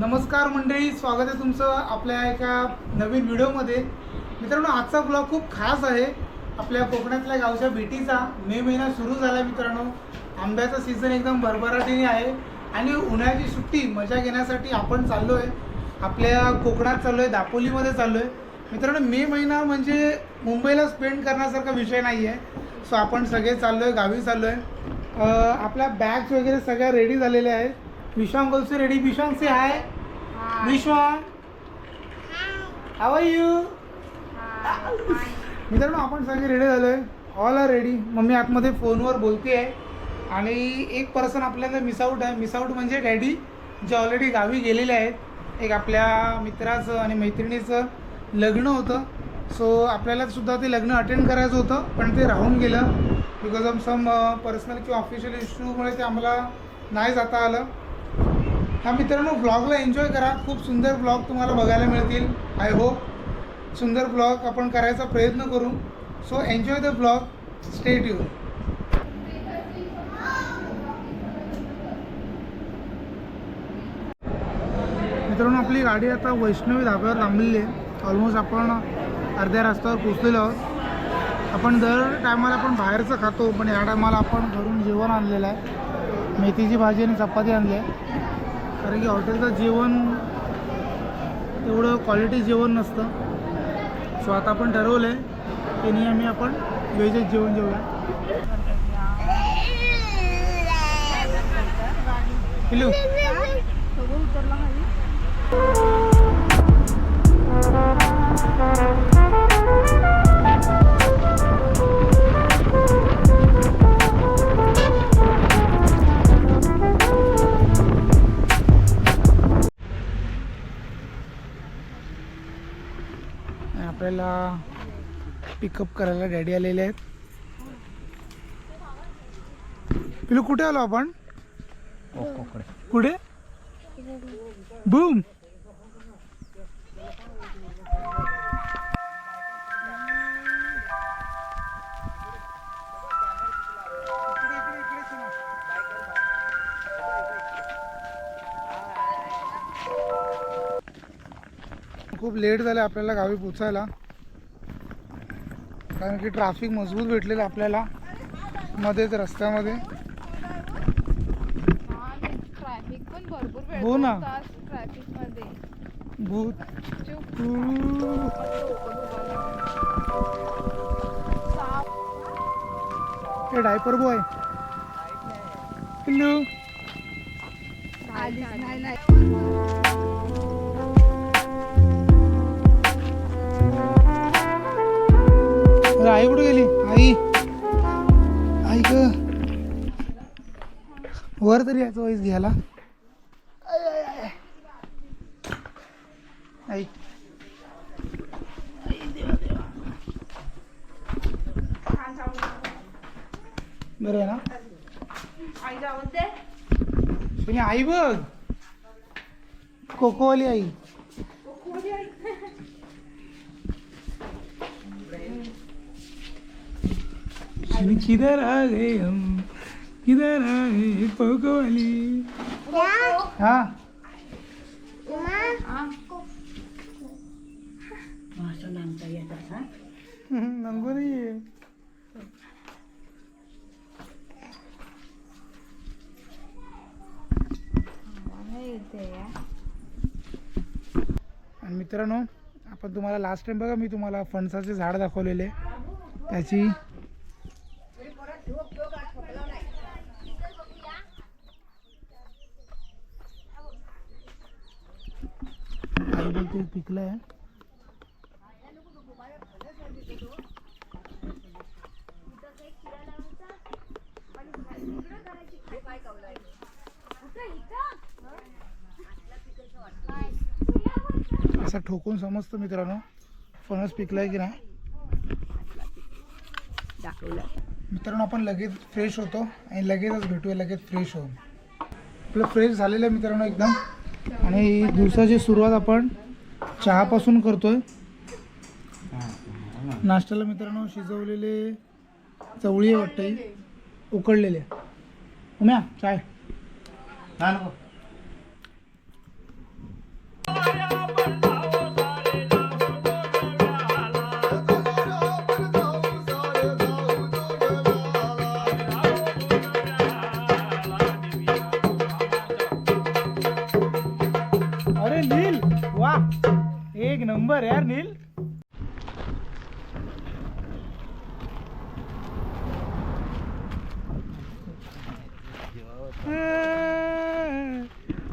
नमस्कार मंडळी स्वागत आहे तुमचं आपल्या एका नवीन व्हिडिओमध्ये. मित्रांनो आजचा ब्लॉग खूप खास आहे. आपल्या कोकणातल्या गावच्या भेटीचा मे महिना सुरू झाला मित्रांनो. आंब्याचा सीझन एकदम भरभराटीने आहे. आणि उन्हाळ्याची सुट्टी मजा घेण्यासाठी आपण चाललो आहे आपल्या कोकणात चाललो आहे दापोलीमध्ये चाललो आहे मित्रांनो मे महिना म्हणजे मुंबईला स्पेंड करण्यासारखा विषय नाही आहे सो आपण सगळे चाललो आहे गावी चाललो आहे आपल्या बॅग्स वगैरे सगळ्या रेडी झालेल्या आहेत. Vishwang also ready Vishwang say hi Vishwang how are you मित्रांनो आपण सगळे रेडी झालो आहे ऑल आर रेडी मम्मी आतमध्ये फोनवर बोलते आहे. आणि एक पर्सन आपल्याला मिसआउट आहे. मिसआउट म्हणजे डॅडी जे ऑलरेडी गावी गेलेले आहेत. एक आपल्या मित्राचं आणि मैत्रिणीचं लग्न होतं. सो आपल्याला सुद्धा ते लग्न अटेंड करायचं होतं पण ते राहून गेलं. बिकॉज ऑफ सम पर्सनल किंवा ऑफिशियल इश्यूमुळे ते आम्हाला नाही जाता आलं. हा मित्रांनो ब्लॉगला एन्जॉय करा. खूप सुंदर ब्लॉग तुम्हाला बघायला मिळतील. आय होप सुंदर ब्लॉग आपण करायचा प्रयत्न करू. So enjoy the blog stay you मित्रांनो आपली गाडी आता वैष्णवी धाब्यावर थांबलेली आहे. ऑलमोस्ट आपण अर्ध्या रस्त्यावर पोचलेलो आहोत. आपण दर टायमाला आपण बाहेरचं खातो पण या टायमाला आपण घरून जेवण आणलेलं आहे. मेथीची भाजी आणि चपाती आणली आहे. कारण की हॉटेलचं जेवण एवढं क्वालिटी जेवण नसतं. सो आता आपण ठरवलं आहे की नेहमी आपण व्हेजच जेवण जेवूया. हॅलो उतरला आता पिकअप करायला डॅडी आलेले आहेत. पिलू कुठे आलो आपण? कुठे? बूम खूप लेट झालं आपल्याला गावी पोचायला कारण की ट्रॅफिक मजबूत भेटलेलं आपल्याला मध्येच रस्त्यामध्ये. ट्रॅफिक पण भरपूर हो ना. ट्रॅफिकमध्ये भूत. हे डायपर बॉय. पिल्लू. आलीच नाही आई कुठे गेली? आई. आई ग. वर तरी यायचं वाईस घ्यायला. आई देवा. बरं आहे ना? पण आई बघ. कोकोवाली आई. सुनी किधर आ गए हम किधर आ गए कोकोवाली हाँ नंगो नाही आहे आणि मित्रांनो आपण तुम्हाला लास्ट टाइम बघा मी तुम्हाला फणसाचे झाड दाखवलेले. त्याची आई पिकलं आहे असं ठोकून समजतो मित्रांनो फणस पिकलाय की नाही? मित्रांनो आपण लगेच फ्रेश होतो आणि लगेचच भेटूया लगेच फ्रेश होऊन. आपलं फ्रेश झालेलं आहे मित्रांनो एकदम. आणि दिवसाची सुरुवात आपण चहापासून करतोय. नाश्त्याला मित्रांनो शिजवलेले चवळी वाटते वाटतं उकडलेले. उम्या चाय. नंबर यार नील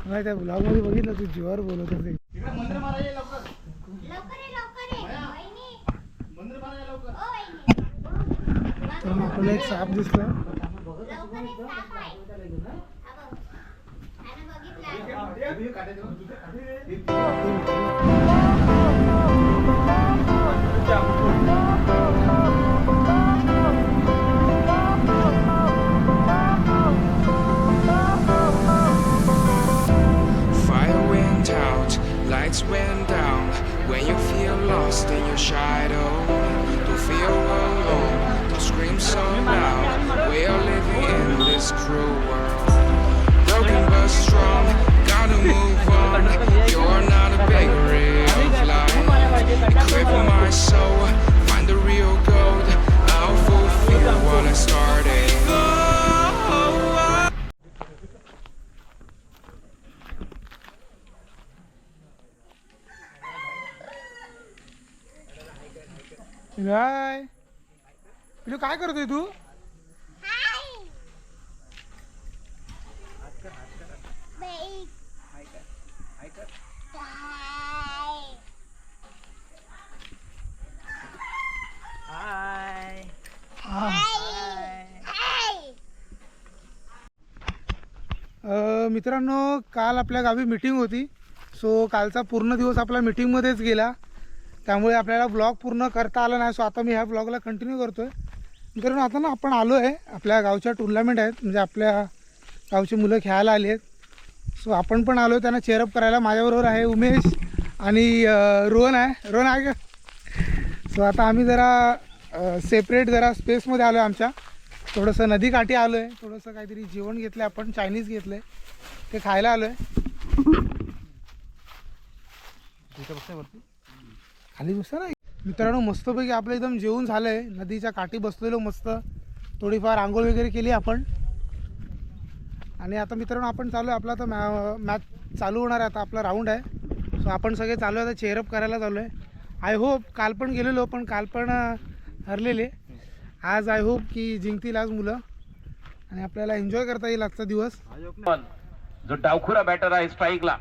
नाही त्या ब्लॉगमध्ये बघितलं तू जीवावर बोलत होते आपल्याला एक साप दिसला your shadow, feel alone, don't scream so loud. We are living in this cruel world. Broken but strong, gotta move on. You're not a bakery of life. Equip my soul, काय? पिलू काय करतोय तू? हाय. हाय. हाय. मित्रांनो काल आपल्या गावी मीटिंग होती. So कालचा पूर्ण दिवस आपला मीटिंगमध्येच गेला. त्यामुळे आपल्याला ब्लॉग पूर्ण करता आला नाही. सो आता मी ह्या ब्लॉगला कंटिन्यू करतो आहे मित्रांनो आता ना आपण आलो आहे. आपल्या गावच्या टुर्नामेंट आहेत. म्हणजे आपल्या गावची मुलं खेळायला आली आहेत. सो आपण पण आलो त्यांना चेअरअप करायला. माझ्याबरोबर आहे उमेश आणि रोहन आहे. रोहन आहे का? सो आता आम्ही जरा सेपरेट जरा स्पेसमध्ये आलो आहे आमच्या. थोडंसं नदीकाठी आलो आहे थोडंसं काहीतरी जेवण घेतलं आहे आपण चायनीज घेतलं आहे ते खायला आलो आहे खाली बसता ना. मित्रांनो मस्तपैकी आपलं एकदम जेवण झालं आहे नदीच्या काठी बसलेलो मस्त. थोडीफार आंघोळ वगैरे केली आपण. आणि आता मित्रांनो आपण चालू आहे. आपला आता मॅ मॅच चालू होणार आहे. आता आपला राऊंड आहे. सो आपण सगळे चालू आहे. आता चेअरअप करायला चालू आहे. आय होप काल पण गेलेलो पण काल पण हरलेले. आज आय होप की जिंकतील आज मुलं. आणि आपल्याला एन्जॉय करता येईल आजचा दिवस. जो डावखुरा बॅटर आहे स्ट्राईकला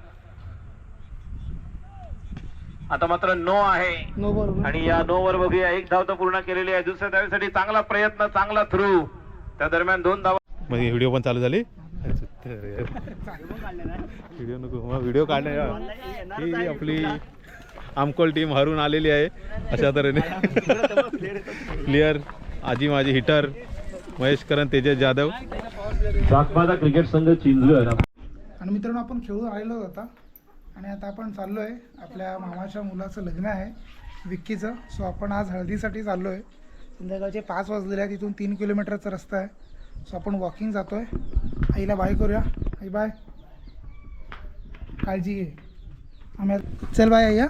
आता मात्र नो आहे. नो बरोबर. आणि या नो वर बघूया. एक धाव तर पूर्ण केलेली आहे. दुसऱ्या धावेसाठी चांगला प्रयत्न चांगला थ्रू. त्या दरम्यान दोन धावा मध्ये व्हिडिओ पण चालू झाली? व्हिडिओ नको मग व्हिडिओ काढण्या ही आपली आमकोल टीम हरून आलेली आहे. अशा तऱ्हेने. प्लेयर आजी माझी हिटर महेश करण तेजस जाधव. सातबाजा क्रिकेट संघ चिंचगड आणि मित्रांनो आपण खेळून आलेलो होता आणि आता आपण चाललो आहे आपल्या मामाच्या मुलाचं लग्न आहे विक्कीचं. सो आपण आज हळदीसाठी चाललो आहे संध्याकाळचे पाच वाजलेले आहे तिथून तीन किलोमीटरचा रस्ता आहे. सो आपण वॉकिंग जातो आहे आईला बाय करूया. आई बाय काळजी घे. आम्ही चल बाय आई हा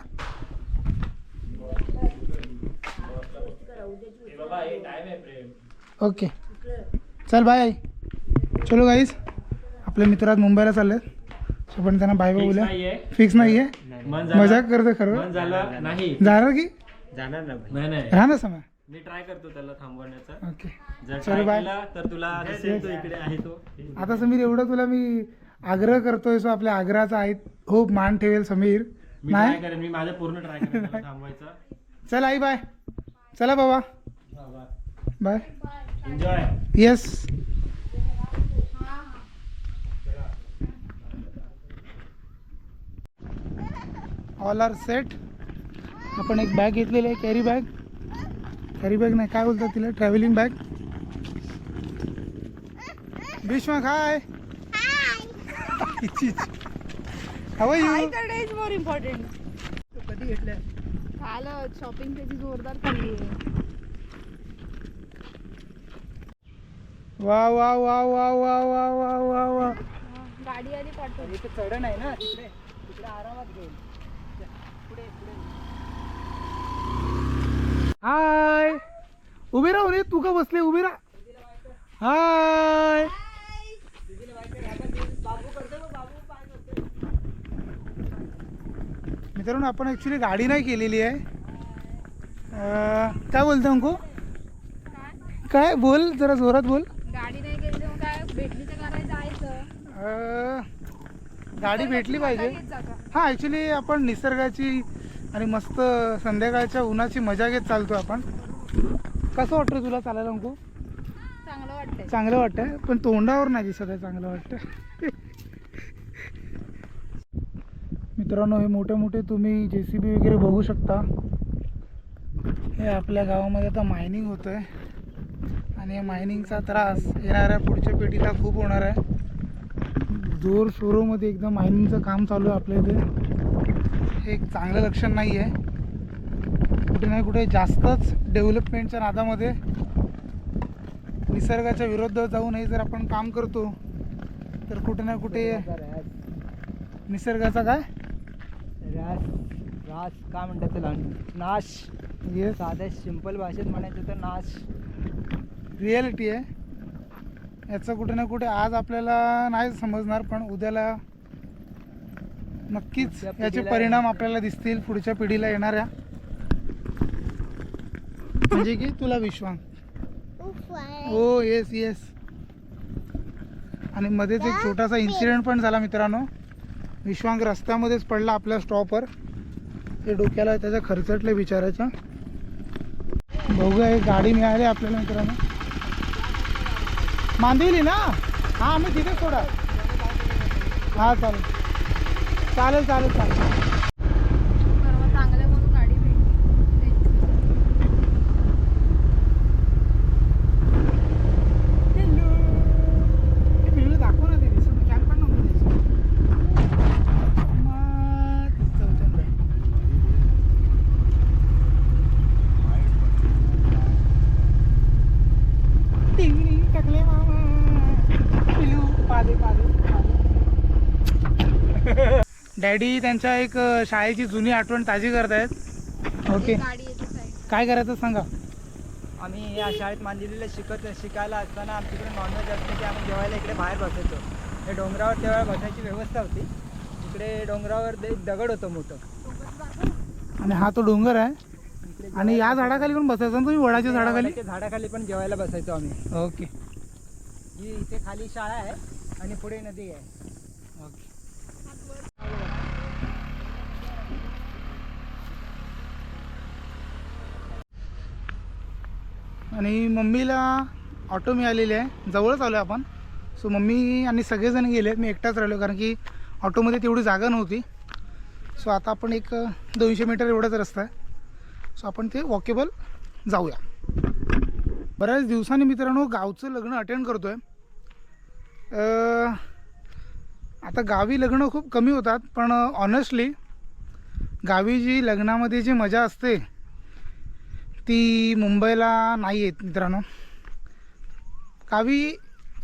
ओके चल बाय आई. चलो गाईस आपले मित्र आज मुंबईला चालले आहेत सो आपण त्यांना बाय बाय बोलूया. फिक्स नाही आहे मजाक करतो खरं. झालं नाही. जाणार की? जाणार ना नाही नाही. राहा ना समय मी ट्राय करतो त्याला थांबवण्याचा. ओके जर चलो ट्राय बाय. केला तर तुला दिसेल तो इकडे आहे तो. आता समीर एवढं तुला मी आग्रह करतोय सो आपल्या आग्रहाचा आहे होप मान ठेवेल समीर. मी ट्राय नाही? करेन मी माझं पूर्ण ट्राय करेन त्याला थांबवायचा. चल आई बाय चला बाबा. Bye enjoy yes all are set आपण एक बॅग घेतलेली आहे कॅरी बॅग कॅरी बॅग नाही काय बोलतात तिला? ट्रॅव्हलिंग बॅग भीष्मा काय हवं यू इज मोर इम्पॉर्टंट कधी घेतल्या? झालं शॉपिंग त्याची जोरदार चालली आहे. वा वा वा वा वा वा वा वा वा. गाडी आली पाठवली चढण आहे ना तिकडे. तिकडे आरामात घेऊन. हाय. उभे राहू रे तू का बसले? उभे राहा. हाय. मित्रांनो आपण ॲक्च्युली गाडी नाही केलेली आहे. काय बोलतो अंकू? काय? बोल जरा जोरात बोल. गाडी नाही मग काय? भेटली तर जायचं गाडी भेटली पाहिजे? हां ॲक्च्युली आपण निसर्गाची आणि मस्त संध्याकाळच्या उन्हाची मजा घेत चालतो आपण. कसं वाटतं तुला चालायला अंकू? चांगलं वाटतंय. चांगलं वाटतंय? पण तोंडावर नाही दिसत आहे चांगलं वाटतं मित्रांनो हे मोठे मोठे तुम्ही जे सी बी वगैरे बघू शकता. हे आपल्या गावामध्ये आता मायनिंग होतं आहे आणि मायनिंगचा त्रास येणाऱ्या पुढच्या पिढीला खूप होणार आहे. जोर शोरूमध्ये एकदम मायनिंगचं काम चालू आहे आपल्या इथे. हे एक चांगलं लक्षण नाही आहे कुठे ना कुठे जास्तच डेव्हलपमेंटच्या नादामध्ये निसर्गाच्या विरोधात जाऊन हे जर आपण काम करतो तर कुठे ना कुठे निसर्गाचा काय? रास रास काय म्हणतात त्याला? नाश. येस साध्या सिंपल भाषेत म्हणायचं तर नाश. रियालिटी आहे. याचं कुठे ना कुठे आज आपल्याला नाही समजणार पण उद्याला नक्कीच. याचे परिणाम आपल्याला दिसतील. पुढच्या पिढीला येणाऱ्या. म्हणजे की तुला विश्वास. हो येस येस आणि मध्येच एक छोटासा इन्सिडेंट पण झाला मित्रांनो. विश्वांक रस्त्यामध्येच पडला आपल्या स्टॉपवर ते डोक्याला त्याच्या खर्चटले बिचाराच्या बघूया एक गाडी मिळाली आपल्याला मित्रांनो. मांदिवली ना? हा आम्ही तिथे सोडा. हा चालेल. चालेल चालेल चालेल परवा चांगलं म्हणून गाडी भेटली हे मिळलं दाखव ना ते दिसत कॅन पण नको द्यायचं. मग दिसतं चंद्र. टिंगरी टाकले मामा पिलू पादे पादे डॅडी त्यांच्या एक शाळेची जुनी आठवण ताजी करतायत. ओके. काय करायचं सांगा? आम्ही या शाळेत मांदिलेलं शिकत शिकायला असताना आमच्याकडे नॉनव्हेज असले की आम्ही जेवायला इकडे बाहेर बसायचो. हे डोंगरावर तेव्हा बसायची व्यवस्था होती. इकडे डोंगरावर दगड होतं मोठं. आणि हा तो डोंगर आहे. आणि या झाडाखाली पण बसायचं? ना तुम्ही वडाच्या झाडाखाली? झाडाखाली पण जेवायला बसायचो आम्ही. ओके. ही इथे खाली शाळा आहे आणि पुढे नदी आहे. आणि मम्मीला ऑटो मिळालेली आहे. जवळच आलो आपण. सो मम्मी आणि सगळेजण गेले मी एकटाच राहिलो कारण की ऑटोमध्ये तेवढी जागा नव्हती. सो आता आपण एक दोनशे मीटर एवढाच रस्ता आहे. सो आपण ते वॉकेबल जाऊया. बऱ्याच दिवसांनी मित्रांनो गावचं लग्न अटेंड करतो आहे आता गावी लग्न खूप कमी होतात पण ऑनेस्टली गावी जी लग्नामध्ये जी मजा असते ती मुंबईला नाही आहेत मित्रांनो. गावी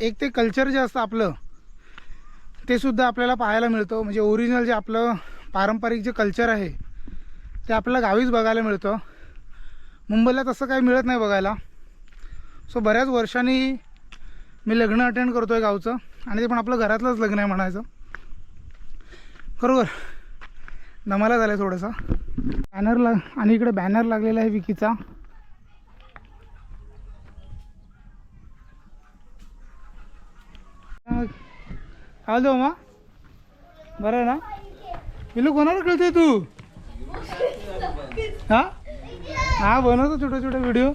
एक ते कल्चर जे असतं आपलं ते सुद्धा आपल्याला पाहायला मिळतं. म्हणजे ओरिजिनल जे आपलं पारंपरिक जे कल्चर आहे ते आपल्याला गावीच बघायला मिळतं. मुंबईला तसं काही मिळत नाही बघायला. सो बऱ्याच वर्षांनी मी लग्न अटेंड करतो आहे गावचं. आणि ते पण आपलं घरातलंच लग्न आहे म्हणायचं. बरोबर? नमाला झाला आहे थोडासा. बॅनर लाग आणि इकडे बॅनर लागलेला आहे विकीचा. हॅलो मा बरं आहे ना? पिलू कोणाला कळतोय तू? हा? हा बनवतो छोटे छोटे व्हिडिओ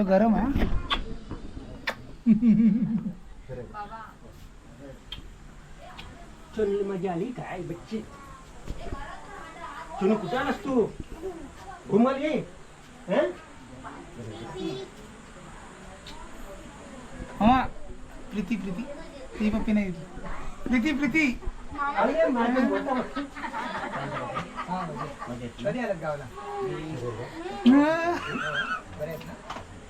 तो गरम आहे चल मज़ा आली काय बच्चे। चुनू कुठे आलास तू हा? प्रीती प्रीती। ती पप्पी नाही घेतली प्रीती प्रीती। कधी आलात गावाला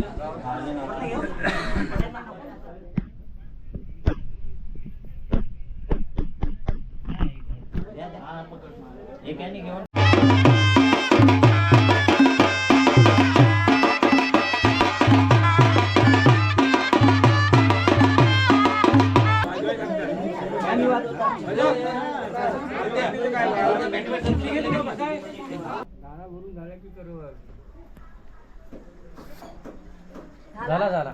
Thank you. झाला झाला.